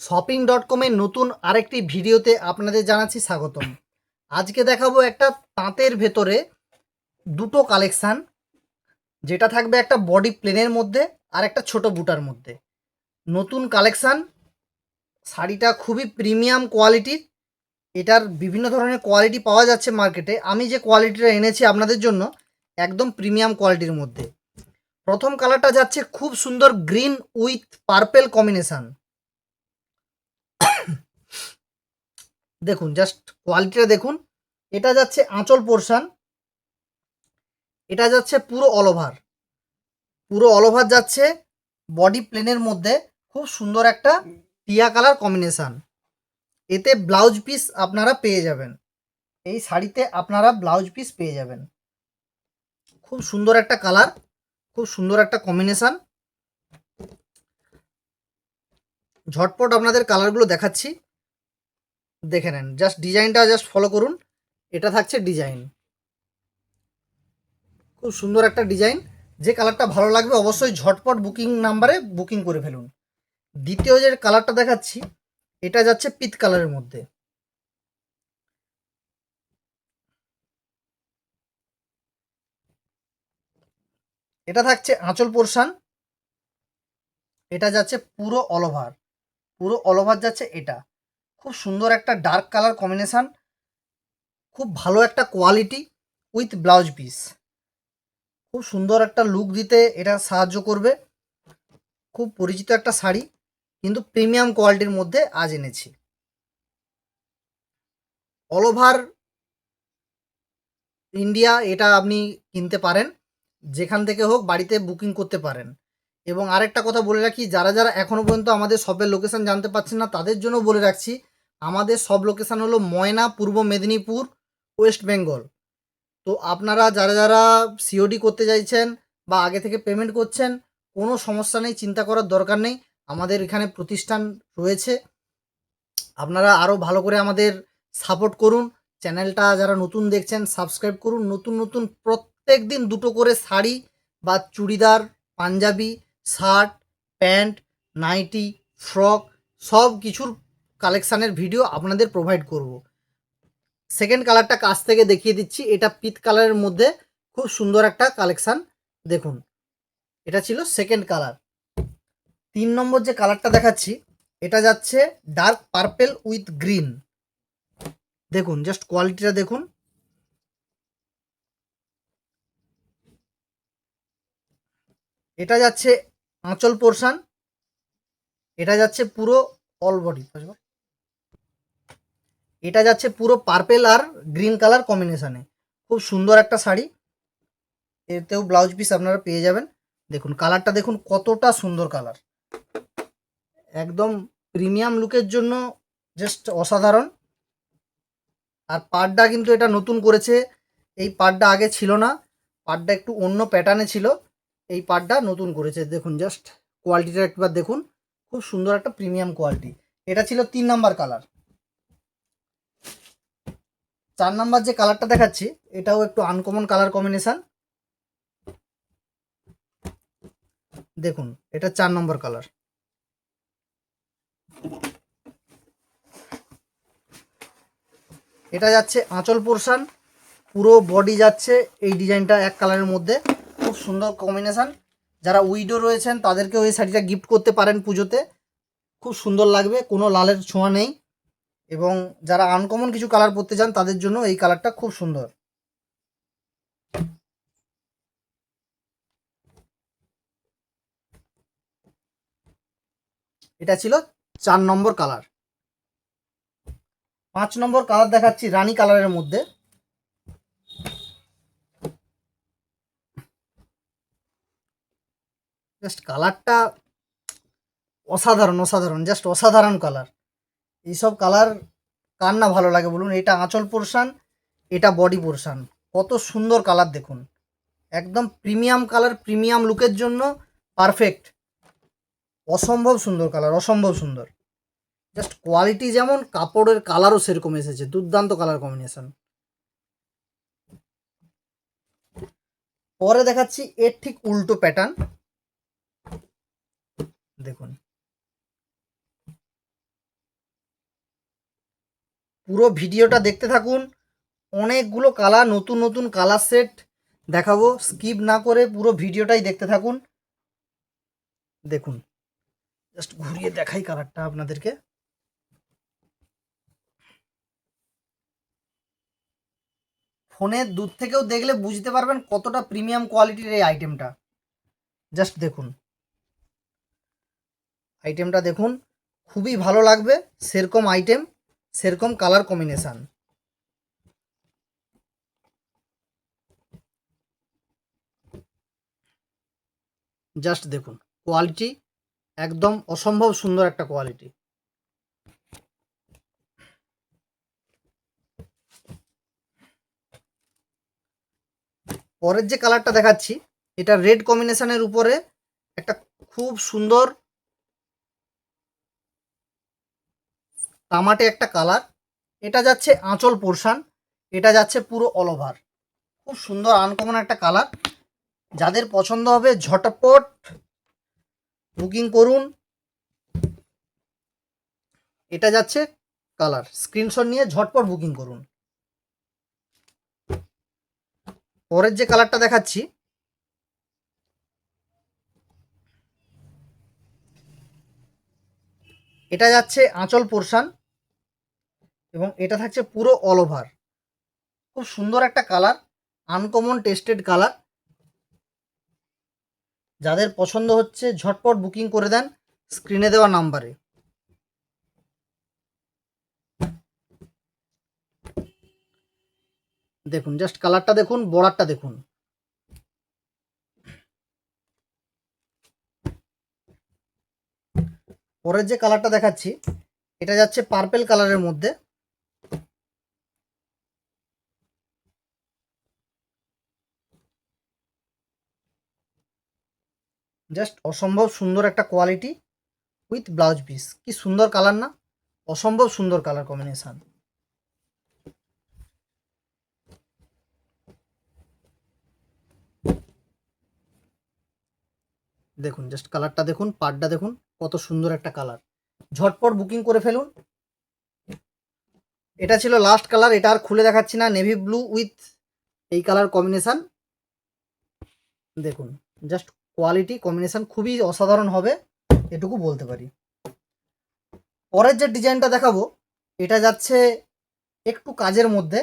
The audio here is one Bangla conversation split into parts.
শপিং ডট কমের নতুন আরেকটি ভিডিওতে আপনাদের জানাচ্ছি স্বাগতম। আজকে দেখাবো একটা তাঁতের ভেতরে দুটো কালেকশান, যেটা থাকবে একটা বডি প্লেনের মধ্যে আর একটা ছোট বুটার মধ্যে। নতুন কালেকশান, শাড়িটা খুবই প্রিমিয়াম কোয়ালিটির এটার বিভিন্ন ধরনের কোয়ালিটি পাওয়া যাচ্ছে মার্কেটে। আমি যে কোয়ালিটিটা এনেছি আপনাদের জন্য, একদম প্রিমিয়াম কোয়ালিটির মধ্যে। প্রথম কালারটা যাচ্ছে খুব সুন্দর গ্রিন উইথ পার্পেল কম্বিনেশন। দেখুন জাস্ট কোয়ালিটিটা দেখুন। এটা যাচ্ছে আঁচল পোর্শন এটা যাচ্ছে পুরো অল ওভার পুরো অল ওভার যাচ্ছে বডি প্লেনের মধ্যে, খুব সুন্দর একটা টিয়া কালার কম্বিনেশন এতে ব্লাউজ পিস আপনারা পেয়ে যাবেন। এই শাড়িতে আপনারা ব্লাউজ পিস পেয়ে যাবেন। খুব সুন্দর একটা কালার খুব সুন্দর একটা কম্বিনেশন ঝটপট আপনাদের কালারগুলো দেখাচ্ছি। দেখে নেন। জাস্ট ডিজাইনটা জাস্ট ফলো করুন। এটা থাকছে ডিজাইন খুব সুন্দর একটা ডিজাইন যে কালারটা ভালো লাগবে অবশ্যই ঝটপট বুকিং নাম্বারে বুকিং করে ফেলুন। দ্বিতীয় যে কালারটা দেখাচ্ছি, এটা যাচ্ছে পিত কালারের মধ্যে। এটা থাকছে আঁচল পোর্শন এটা যাচ্ছে পুরো অল ওভার পুরো অল ওভার যাচ্ছে এটা। খুব সুন্দর একটা ডার্ক কালার কম্বিনেশান খুব ভালো একটা কোয়ালিটি উইথ ব্লাউজ পিস খুব সুন্দর একটা লুক দিতে এটা সাহায্য করবে। খুব পরিচিত একটা শাড়ি, কিন্তু প্রিমিয়াম কোয়ালিটির মধ্যে আজ এনেছি। অল ওভার ইন্ডিয়া এটা আপনি কিনতে পারেন, যেখান থেকে হোক বাড়িতে বুকিং করতে পারেন। এবং আরেকটা কথা বলে রাখি, যারা যারা এখনও পর্যন্ত আমাদের শপের লোকেশান জানতে পারছেন না, তাদের জন্য বলে রাখছি আমাদের সব লোকেশান হলো ময়না, পূর্ব মেদিনীপুর, ওয়েস্ট বেঙ্গল। তো আপনারা যারা যারা সিওডি করতে চাইছেন বা আগে থেকে পেমেন্ট করছেন, কোনো সমস্যা নেই, চিন্তা করার দরকার নেই। আমাদের এখানে প্রতিষ্ঠান রয়েছে। আপনারা আরও ভালো করে আমাদের সাপোর্ট করুন। চ্যানেলটা যারা নতুন দেখছেন সাবস্ক্রাইব করুন। নতুন নতুন প্রত্যেক দিন দুটো করে শাড়ি বা churidar, panjabi, shirt, pant, nightie, frock সব কিছুর কালেকশানের ভিডিও আপনাদের প্রোভাইড করব। সেকেন্ড কালারটা কাছ থেকে দেখিয়ে দিচ্ছি। এটা পিত কালারের মধ্যে খুব সুন্দর একটা কালেকশান, দেখুন। এটা ছিল সেকেন্ড কালার তিন নম্বর যে কালারটা দেখাচ্ছি, এটা যাচ্ছে ডার্ক পার্পেল উইথ গ্রিন দেখুন জাস্ট কোয়ালিটিটা দেখুন। এটা যাচ্ছে আঁচল পোর্শন এটা যাচ্ছে পুরো অল বডি এটা যাচ্ছে পুরো পার্পেল আর গ্রিন কালার কম্বিনেশানে খুব সুন্দর একটা শাড়ি। এতেও ব্লাউজ পিস আপনারা পেয়ে যাবেন। দেখুন কালারটা দেখুন, কতটা সুন্দর কালার একদম প্রিমিয়াম লুকের জন্য জাস্ট অসাধারণ। আর পাড়টা কিন্তু এটা নতুন করেছে। এই পাড়টা আগে ছিল না। পাড়টা একটু অন্য প্যাটার্নে ছিল। এই পাড়টা নতুন করেছে। দেখুন জাস্ট কোয়ালিটিটা একবার দেখুন। খুব সুন্দর একটা প্রিমিয়াম কোয়ালিটি এটা ছিল তিন নাম্বার কালার চার নাম্বার যে কালারটা দেখাচ্ছি, এটাও একটু আনকমন কালার কম্বিনেশন দেখুন, এটা চার নম্বর কালার এটা যাচ্ছে আঁচল পোর্শন পুরো বডি যাচ্ছে এই ডিজাইনটা এক কালারের মধ্যে। খুব সুন্দর কম্বিনেশান যারা উইডো রয়েছেন, তাদেরকেও এই শাড়িটা গিফট করতে পারেন পুজোতে। খুব সুন্দর লাগবে, কোনো লালের ছোঁয়া নেই। এবং যারা আনকমন কিছু কালার পরতে চান, তাদের জন্য এই কালারটা খুব সুন্দর। এটা ছিল চার নম্বর কালার পাঁচ নম্বর কালার দেখাচ্ছি রানী কালারের মধ্যে। জাস্ট কালারটা অসাধারণ অসাধারণ জাস্ট অসাধারণ কালার এইসব কালার কার না ভালো লাগে বলুন? এটা আঁচল পোর্শান, এটা বডি পোর্শান। কত সুন্দর কালার দেখুন। একদম প্রিমিয়াম কালার, প্রিমিয়াম লুকের জন্য পারফেক্ট। অসম্ভব সুন্দর কালার, অসম্ভব সুন্দর। জাস্ট কোয়ালিটি যেমন, কাপড়ের কালারও সেরকম এসেছে। দুর্দান্ত কালার কম্বিনেশন। পরে দেখাচ্ছি এর ঠিক উল্টো প্যাটার্ন দেখুন। পুরো ভিডিওটা দেখতে থাকুন। অনেকগুলো কালার, নতুন নতুন কালার সেট দেখাবো। স্কিপ না করে পুরো ভিডিওটাই দেখতে থাকুন। দেখুন জাস্ট ঘুরিয়ে দেখাই কালারটা আপনাদেরকে। ফোনের দূর থেকেও দেখলে বুঝতে পারবেন কতটা প্রিমিয়াম কোয়ালিটির এই আইটেমটা জাস্ট দেখুন। আইটেমটা দেখুন, খুবই ভালো লাগবে, সেরকম আইটেম সেরকম কালার কম্বিনেশান জাস্ট দেখুন কোয়ালিটি একদম অসম্ভব সুন্দর একটা কোয়ালিটি পরের যে কালারটা দেখাচ্ছি, এটা রেড কম্বিনেশনের উপরে একটা খুব সুন্দর তামাটে একটা কালার। এটা যাচ্ছে আঁচল পোর্শান, এটা যাচ্ছে পুরো অল ওভার খুব সুন্দর আনকমন একটা কালার। যাদের পছন্দ হবে ঝটপট বুকিং করুন। এটা যাচ্ছে কালার। স্ক্রিনশট নিয়ে ঝটপট বুকিং করুন। পরের যে কালারটা দেখাচ্ছি এটা যাচ্ছে আঁচল পোর্শান এবং এটা থাকছে পুরো অল ওভার খুব সুন্দর একটা কালার আনকমন টেস্টেড কালার যাদের পছন্দ হচ্ছে ঝটপট বুকিং করে দেন স্ক্রিনে দেওয়া নাম্বারে দেখুন জাস্ট কালারটা দেখুন বর্ডারটা দেখুন। পরের যে কালারটা দেখাচ্ছি, এটা যাচ্ছে পার্পেল কালারের মধ্যে। জাস্ট অসম্ভব সুন্দর একটা কোয়ালিটি উইথ ব্লাউজ পিস কি সুন্দর কালার না? অসম্ভব সুন্দর কালার কম্বিনেশন দেখুন জাস্ট কালারটা দেখুন পাড়টা দেখুন, কত সুন্দর একটা কালার ঝটপট বুকিং করে ফেলুন। এটা ছিল লাস্ট কালার এটা আর খুলে দেখাচ্ছি না নেভি ব্লু উইথ এই কালার কম্বিনেশান দেখুন জাস্ট কোয়ালিটি কম্বিনেশান খুবই অসাধারণ হবে, এটুকু বলতে পারি। পরের যে ডিজাইনটা দেখাবো, এটা যাচ্ছে একটু কাজের মধ্যে।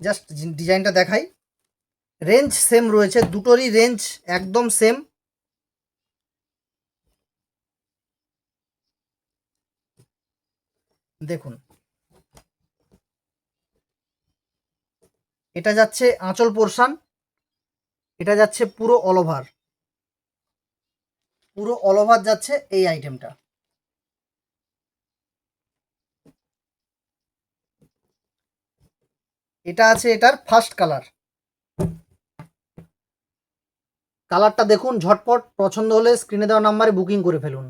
জাস্ট ডিজাইনটা দেখাই। রেঞ্জ সেম রয়েছে, দুটোরই রেঞ্জ একদম সেম দেখুন। এটা যাচ্ছে আঁচল পোর্শান এটা যাচ্ছে পুরো অল ওভার পুরো অল ওভার যাচ্ছে এই আইটেমটা এটা আছে এটার ফার্স্ট কালার কালারটা দেখুন ঝটপট, পছন্দ হলে স্ক্রিনে দেওয়া নাম্বারে বুকিং করে ফেলুন।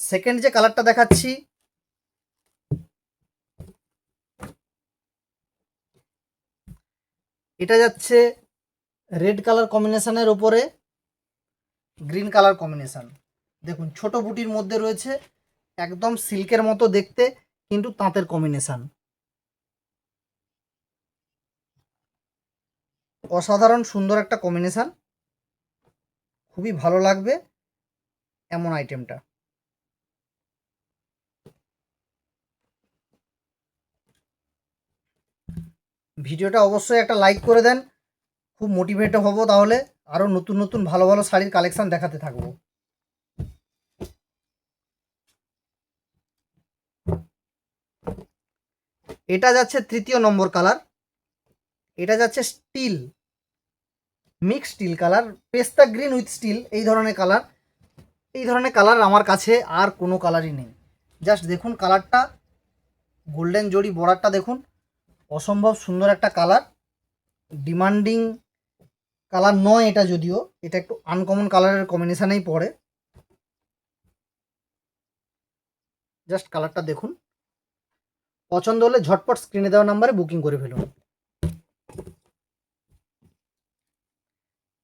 সেকেন্ড যে কালারটা দেখাচ্ছি, এটা যাচ্ছে রেড কালার কম্বিনেশনের ওপরে গ্রিন কালার কম্বিনেশন দেখুন, ছোট বুটির মধ্যে রয়েছে একদম সিল্কের মতো দেখতে, কিন্তু তাঁতের কম্বিনেশন অসাধারণ, সুন্দর একটা কম্বিনেশান খুবই ভালো লাগবে এমন আইটেমটা ভিডিওটা অবশ্যই একটা লাইক করে দেন। খুব মোটিভেট হব তাহলে। আরও নতুন নতুন, ভালো ভালো শাড়ির কালেকশান দেখাতে থাকব। এটা যাচ্ছে তৃতীয় নম্বর কালার এটা যাচ্ছে স্টিল মিক্স স্টিল কালার, পেস্তা গ্রিন উইথ স্টিল, এই ধরনের কালার। এই ধরনের কালার আমার কাছে আর কোনো কালারই নেই। জাস্ট দেখুন কালারটা, গোল্ডেন জড়ি বর্ডারটা দেখুন। অসম্ভব সুন্দর একটা কালার, ডিমান্ডিং কালার নয় এটা যদিও, এটা একটু আনকমন কালারের কম্বিনেশানেই পড়ে। জাস্ট কালারটা দেখুন। পছন্দ হলে ঝটপট স্ক্রিনে দেওয়া নাম্বারে বুকিং করে ফেলুন।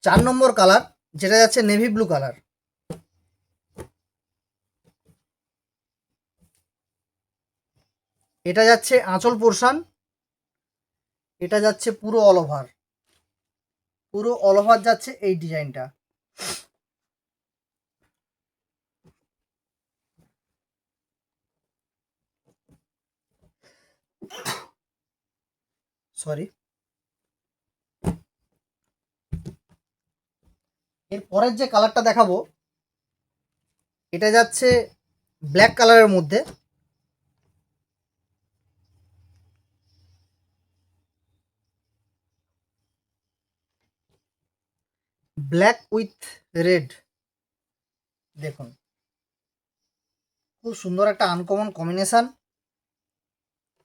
চার নম্বর কালার, যেটা যাচ্ছে নেভি ব্লু কালার। এটা যাচ্ছে আঁচল পোর্শান, এটা যাচ্ছে পুরো অল ওভার পুরো অল ওভার যাচ্ছে এই ডিজাইনটা। সরি এর পরের যে কালারটা দেখাবো, এটা যাচ্ছে ব্ল্যাক কালারের মধ্যে। ব্ল্যাক উইথ রেড দেখুন, খুব সুন্দর একটা আনকমন কম্বিনেশান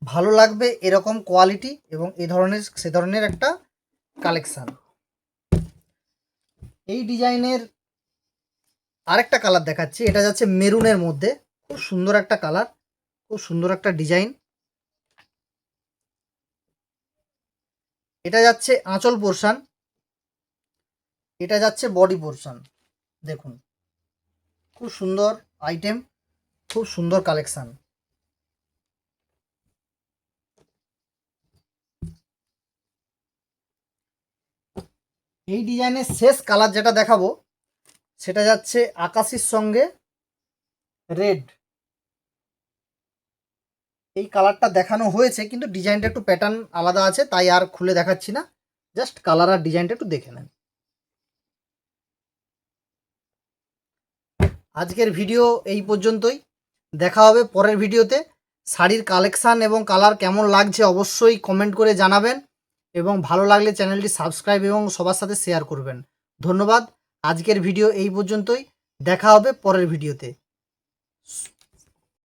ভালো লাগবে এরকম কোয়ালিটি এবং এ ধরনের, সে ধরনের একটা কালেকশান এই ডিজাইনের আরেকটা কালার দেখাচ্ছি। এটা যাচ্ছে মেরুনের মধ্যে। খুব সুন্দর একটা কালার, খুব সুন্দর একটা ডিজাইন। এটা যাচ্ছে আঁচল পোর্শন। এটা যাচ্ছে বডি পোর্শন। দেখুন, খুব সুন্দর আইটেম, খুব সুন্দর কালেকশন। এই ডিজাইনের শেষ কালার যেটা দেখাবো, সেটা যাচ্ছে আকাশির সঙ্গে রেড। এই কালারটা দেখানো হয়েছে, কিন্তু ডিজাইনটা একটু প্যাটার্ন আলাদা আছে, তাই আর খুলে দেখাচ্ছি না। জাস্ট কালার আর ডিজাইনটা একটু দেখে নেন। আজকের ভিডিও এই পর্যন্তই। দেখা হবে পরের ভিডিওতে। শাড়ির কালেকশান এবং কালার কেমন লাগছে অবশ্যই কমেন্ট করে জানাবেন। এবং ভালো লাগলে চ্যানেলটি সাবস্ক্রাইব এবং সবার সাথে শেয়ার করবেন। ধন্যবাদ। আজকের ভিডিও এই পর্যন্তই। দেখা হবে পরের ভিডিওতে।